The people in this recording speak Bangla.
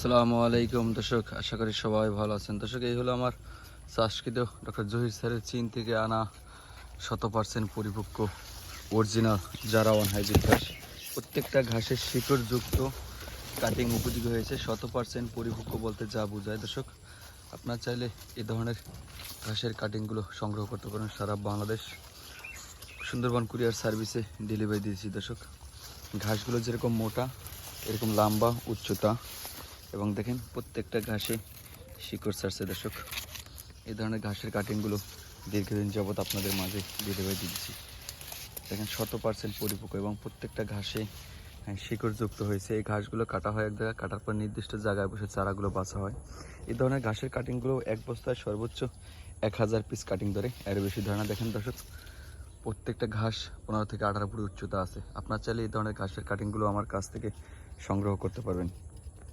আসসালামু আলাইকুম, দর্শক, আশা করি সবাই ভালো আছেন। দর্শক, এই হলো আমার চাষকৃত ডক্টর জহির স্যারের চীন থেকে আনা শত পার্সেন্ট পরিপক্ক অরিজিনাল যারা ওয়ান হাইব্রিড ঘাস। প্রত্যেকটা ঘাসের শিকড় যুক্ত কাটিং উপযোগী হয়েছে শত পার্সেন্ট পরিপক্ক বলতে যা বোঝায়। দর্শক, আপনার চাইলে এ ধরনের ঘাসের কাটিংগুলো সংগ্রহ করতে পারেন সারা বাংলাদেশ। সুন্দরবন কুরিয়ার সার্ভিসে ডেলিভারি দিয়েছি। দর্শক, ঘাসগুলো যেরকম মোটা, এরকম লম্বা, উচ্চতা এবং দেখেন প্রত্যেকটা ঘাসে শিকড় ছাড়ছে দর্শক। এই ধরনের ঘাসের কাটিংগুলো দীর্ঘদিন যাবৎ আপনাদের মাঝে ডেলিভারি দিচ্ছি। দেখেন শত পার্সেন্ট পরিপক্ক এবং প্রত্যেকটা ঘাসে হ্যাঁ, শিকড় যুক্ত হয়েছে। এই ঘাসগুলো কাটা হয় এক জায়গায় কাটার পর নির্দিষ্ট জায়গায় বসে চারাগুলো বাছা হয়। এই ধরনের ঘাসের কাটিংগুলো এক বস্তায় সর্বোচ্চ এক হাজার পিস কাটিং ধরে। এর বেশি ধরে না। দেখেন দর্শক প্রত্যেকটা ঘাস পনেরো থেকে আঠারো ফুট উচ্চতা আছে। আপনার চাইলে এই ধরনের ঘাসের কাটিংগুলো আমার কাছ থেকে সংগ্রহ করতে পারবেন।